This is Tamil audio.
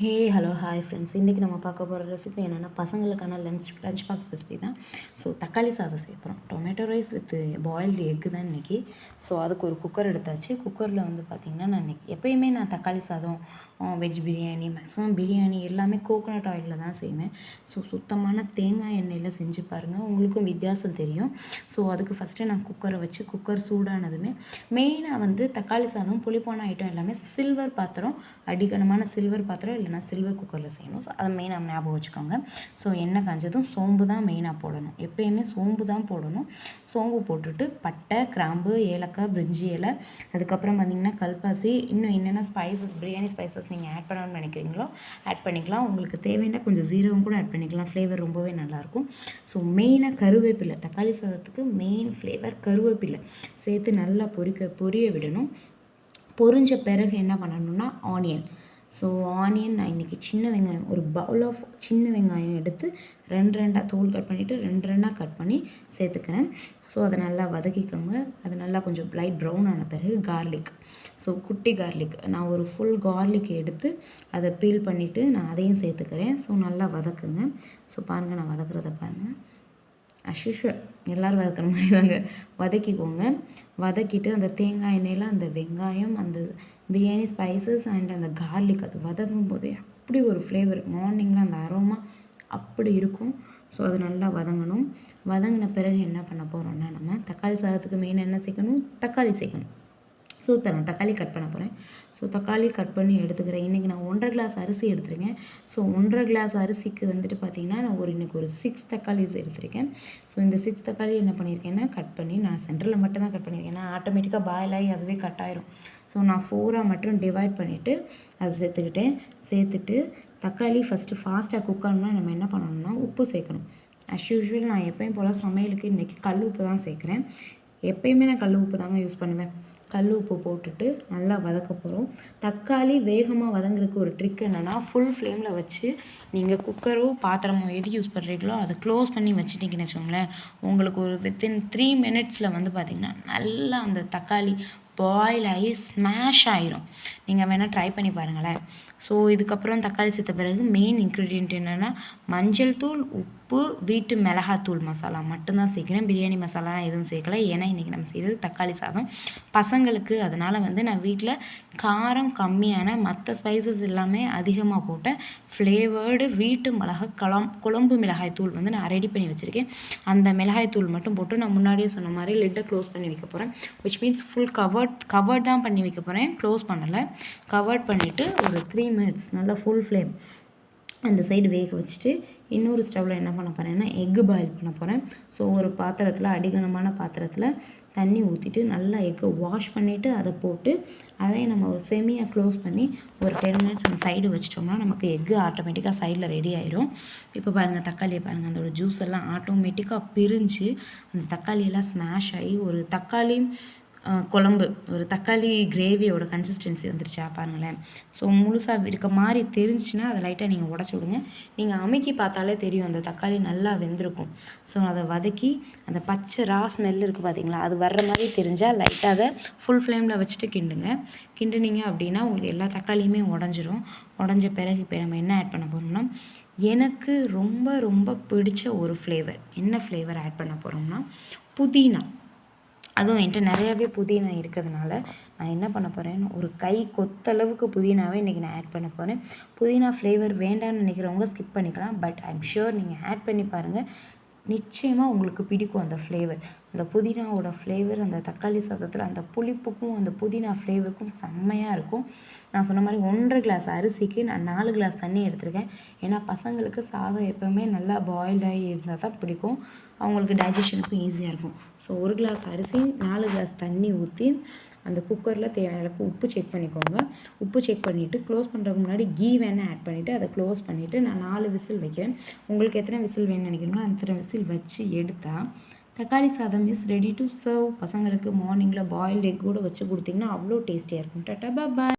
ஹே ஹலோ ஹாய் ஃப்ரெண்ட்ஸ் இன்றைக்கி நம்ம பார்க்க போகிற ரெசிபி என்னென்னா பசங்களுக்கான லஞ்ச் லஞ்ச் பாக்ஸ் ரெசிபி தான். ஸோ தக்காளி சாதம் செய்ய போகிறோம் tomato rice with boiled egg தான் இன்றைக்கி. ஸோ அதுக்கு ஒரு குக்கர் எடுத்தாச்சு. குக்கரில் வந்து பார்த்திங்கன்னா நான் இன்றைக்கி எப்போயுமே நான் தக்காளி சாதம் வெஜ் பிரியாணி மேக்ஸிமம் பிரியாணி எல்லாமே கோகோனட் ஆயிலில் தான் செய்வேன். ஸோ சுத்தமான தேங்காய் எண்ணெயில் செஞ்சு பாருங்கள் உங்களுக்கும் வித்தியாசம் தெரியும். ஸோ அதுக்கு ஃபஸ்ட்டு நான் குக்கரை வச்சு குக்கர் சூடானதுமே மெயினாக வந்து தக்காளி சாதம் புளிப்பான ஐட்டம் எல்லாமே சில்வர் பாத்திரம் அடிக்கணமான சில்வர் பாத்திரம் இல்லைனா சில்வர் குக்கரில் செய்யணும். ஸோ அதை மெயினாக ஞாபகம் வச்சுக்கோங்க. ஸோ எண்ணெய் காஞ்சதும் சோம்பு தான் மெயினாக போடணும். எப்போயுமே சோம்பு தான் போடணும். சோம்பு போட்டுட்டு பட்டை கிராம்பு ஏலக்காய் பிரிஞ்சி இலை அதுக்கப்புறம் பார்த்திங்கன்னா கல்பாசி இன்னும் என்னென்ன ஸ்பைசஸ் பிரியாணி ஸ்பைசஸ் நீங்கள் ஆட் பண்ணணும்னு நினைக்கிறீங்களோ ஆட் பண்ணிக்கலாம். உங்களுக்கு தேவையான கொஞ்சம் ஜீரகம் கூட ஆட் பண்ணிக்கலாம். ஃப்ளேவர் ரொம்பவே நல்லாயிருக்கும். ஸோ மெயினாக கருவேப்பிலை தக்காளி சாதத்துக்கு மெயின் ஃப்ளேவர் கருவேப்பிலை. சேர்த்து நல்லா பொரிக்க பொரிய விடணும். பொரிஞ்ச பிறகு என்ன பண்ணணும்னா ஆனியன் ஸோ ஆனியன் நான் இன்றைக்கி சின்ன வெங்காயம் ஒரு பவுல் ஆஃப் சின்ன வெங்காயம் எடுத்து ரெண்டு ரெண்டாக தோல் கட் பண்ணிவிட்டு ரெண்டு ரெண்டாக கட் பண்ணி சேர்த்துக்கிறேன். ஸோ அதை நல்லா வதக்கிக்கோங்க. அது நல்லா கொஞ்சம் லைட் ப்ரௌன் ஆன பிறகு கார்லிக் ஸோ குட்டி கார்லிக் நான் ஒரு ஃபுல் கார்லிக் எடுத்து அதை பீல் பண்ணிவிட்டு நான் அதையும் சேர்த்துக்கிறேன். ஸோ நல்லா வதக்குங்க. ஸோ பாருங்கள் நான் வதக்குறத பாருங்கள் அஸ்யூஷுவல் எல்லோரும் வதக்கிற மாதிரி வாங்க வதக்கிக்கோங்க. வதக்கிட்டு அந்த தேங்காய் எண்ணெயில் அந்த வெங்காயம் அந்த பிரியாணி ஸ்பைசஸ் அண்ட் அந்த கார்லிக் அது வதங்கும் போதே அப்படி ஒரு ஃப்ளேவர் மார்னிங்கில் அந்த அரோமா அப்படி இருக்கும். ஸோ அது நல்லா வதங்கணும். வதங்கின பிறகு என்ன பண்ண போகிறோம்னா நம்ம தக்காளி சாதத்துக்கு மெயின் என்ன சேர்க்கணும்? தக்காளி சேர்க்கணும். ஸோ இப்போ நான் தக்காளி கட் பண்ண போகிறேன் ஸோ தக்காளி கட் பண்ணி எடுத்துக்கிறேன். இன்றைக்கி நான் ஒன்றரை கிளாஸ் அரிசி எடுத்துருக்கேன். ஸோ ஒன்றரை கிளாஸ் அரிசிக்கு வந்துட்டு பார்த்திங்கன்னா நான் ஒரு இன்றைக்கி ஒரு சிக்ஸ் தக்காளிஸ் எடுத்திருக்கேன். ஸோ இந்த சிக்ஸ் தக்காளி என்ன பண்ணியிருக்கேன்னா கட் பண்ணி நான் சென்டரில் மட்டும் தான் கட் பண்ணியிருக்கேன் ஏன்னா ஆட்டோமேட்டிக்காக பாயில் ஆகி அதுவே கட் ஆயிரும். ஸோ நான் ஃபோராக மட்டும் டிவைட் பண்ணிவிட்டு அதை சேர்த்துக்கிட்டேன். சேர்த்துட்டு தக்காளி ஃபஸ்ட்டு ஃபாஸ்ட்டாக குக் ஆகணும்னா நம்ம என்ன பண்ணணும்னா உப்பு சேர்க்கணும். அஸ் யூஷுவல் நான் எப்பயும் போல் சமையலுக்கு இன்றைக்கி கல் உப்பு தான் சேர்க்குறேன். எப்பயுமே நான் கல் உப்பு தாங்க யூஸ் பண்ணுவேன். கல் உப்பு போட்டுட்டு நல்லா வதக்க போகிறோம் தக்காளி வேகமாக வதங்குறதுக்கு ஒரு ட்ரிக் என்னென்னா ஃபுல் ஃப்ளேமில் வச்சு நீங்கள் குக்கரோ பாத்திரமோ எது யூஸ் பண்ணுறீங்களோ அதை க்ளோஸ் பண்ணி வச்சுட்டிங்கன்னு வச்சுக்கோங்களேன். உங்களுக்கு ஒரு வித்தின் த்ரீ மினிட்ஸில் வந்து பார்த்திங்கன்னா நல்லா அந்த தக்காளி பாயில் ஆகி ஸ்மாஷ் ஆயிரும். நீங்கள் வேணால் ட்ரை பண்ணி பாருங்களேன். ஸோ இதுக்கப்புறம் தக்காளி சேர்த்த பிறகு மெயின் இன்க்ரீடியன்ட் என்னென்னா மஞ்சள் தூள் உப்பு வீட்டு மிளகாத்தூள் மசாலா மட்டும்தான் சேர்க்குறேன். பிரியாணி மசாலா எதுவும் சேர்க்கல. ஏன்னா இன்றைக்கி நம்ம செய்கிறது தக்காளி சாதம். பசங்களுக்கு அதனால் வந்து நான் வீட்டில் காரம் கம்மியான மற்ற ஸ்பைசஸ் எல்லாமே அதிகமாக போட்டேன் ஃப்ளேவர்டு வீட்டு மிளகா களம் குழம்பு மிளகாய் தூள் வந்து நான் ரெடி பண்ணி வச்சுருக்கேன். அந்த மிளகாய் தூள் மட்டும் போட்டு நான் முன்னாடியே சொன்ன மாதிரி லிட்டை க்ளோஸ் பண்ணி வைக்க போகிறேன் which means full cover covered covered தான் பண்ணி வைக்க போகிறேன் க்ளோஸ் பண்ணலை. கவர்ட் பண்ணிவிட்டு ஒரு த்ரீ மினிட்ஸ் நல்லா ஃபுல் ஃப்ளேம் அந்த சைடு வேக வச்சுட்டு இன்னொரு ஸ்டவ்வில் என்ன பண்ண போகிறேன்னா எக்கு பாயில் பண்ண போகிறேன் ஸோ ஒரு பாத்திரத்தில் அடிகனமான பாத்திரத்தில் தண்ணி ஊற்றிட்டு நல்லா எக்கை வாஷ் பண்ணிவிட்டு அதை போட்டு அதையும் நம்ம ஒரு செமியாக க்ளோஸ் பண்ணி ஒரு டென் மினிட்ஸ் அந்த சைடு வச்சிட்டோம்னா நமக்கு எக்கு ஆட்டோமேட்டிக்காக சைடில் ரெடி ஆயிரும். இப்போ பாருங்கள் தக்காளியை பாருங்கள் அதோட ஜூஸ் எல்லாம் ஆட்டோமேட்டிக்காக பிரிஞ்சு அந்த தக்காளியெல்லாம் ஸ்மாஷ் ஆகி ஒரு தக்காளி குழம்பு. ஒரு தக்காளி கிரேவியோட கன்சிஸ்டன்சி வந்துருச்சா பாருங்களேன். ஸோ முழுசாக இருக்க மாதிரி தெரிஞ்சிச்சுன்னா அதை லைட்டாக நீங்கள் உடச்சி விடுங்க. நீங்கள் அமைக்கி பார்த்தாலே தெரியும் அந்த தக்காளி நல்லா வெந்திருக்கும். ஸோ அதை வதக்கி அந்த பச்சை ரா ஸ்மெல் இருக்குது பார்த்தீங்களா அது வர்ற மாதிரி தெரிஞ்சால் லைட்டாக அதை ஃபுல் ஃப்ளேமில் வச்சுட்டு கிண்டுங்க. கிண்டுனீங்க அப்படின்னா உங்களுக்கு எல்லா தக்காளியுமே உடஞ்சிரும். உடஞ்ச பிறகு இப்போ நம்ம என்ன ஆட் பண்ண போகிறோம்னா எனக்கு ரொம்ப ரொம்ப பிடிச்ச ஒரு ஃப்ளேவர் என்ன ஃப்ளேவர் ஆட் பண்ண போகிறோம்னா புதினா. அதுவும் என்கிட்ட நிறையாவே புதினா இருக்கிறதுனால நான் என்ன பண்ண போகிறேன் ஒரு கை கொத்தளவுக்கு புதினாவே இன்றைக்கி நான் ஆட் பண்ண போகிறேன் புதினா ஃப்ளேவர் வேண்டாம்னு நினைக்கிறவங்க ஸ்கிப் பண்ணிக்கலாம். பட் ஐ எம் ஷுர் நீங்கள் ஆட் பண்ணி பாருங்கள் நிச்சயமாக உங்களுக்கு பிடிக்கும் அந்த ஃப்ளேவர் அந்த புதினாவோட ஃப்ளேவர் அந்த தக்காளி சாதத்தில் அந்த புளிப்புக்கும் அந்த புதினா ஃப்ளேவருக்கும் செம்மையாக இருக்கும். நான் சொன்ன மாதிரி ஒன்றரை கிளாஸ் அரிசிக்கு நான் நாலு கிளாஸ் தண்ணி எடுத்திருக்கேன். ஏன்னா பசங்களுக்கு சாதம் எப்போவுமே நல்லா பாயில்டாகி இருந்தால் தான் பிடிக்கும். அவங்களுக்கு டைஜஷனுக்கும் ஈஸியாக இருக்கும். ஸோ ஒரு கிளாஸ் அரிசி நாலு கிளாஸ் தண்ணி ஊற்றி அந்த குக்கரில் தேவையான அளவுக்கு உப்பு செக் பண்ணிக்கோங்க. உப்பு செக் பண்ணிவிட்டு க்ளோஸ் பண்ணுறதுக்கு முன்னாடி கீ வேணால் ஆட் பண்ணிவிட்டு அதை க்ளோஸ் பண்ணிவிட்டு நான் நாலு விசில் வைக்கிறேன். உங்களுக்கு எத்தனை விசில் வேணும்னு நினைக்கிறீங்களோ அத்தனை விசில் வச்சு எடுத்தால் தக்காளி சாதம் இஸ் ரெடி டு சர்வ் பசங்களுக்கு மார்னிங்கில் பாயில்டு எக் கூட வச்சு கொடுத்தீங்கன்னா அவ்வளோ டேஸ்டியாக இருக்கும். டட்டா பாய்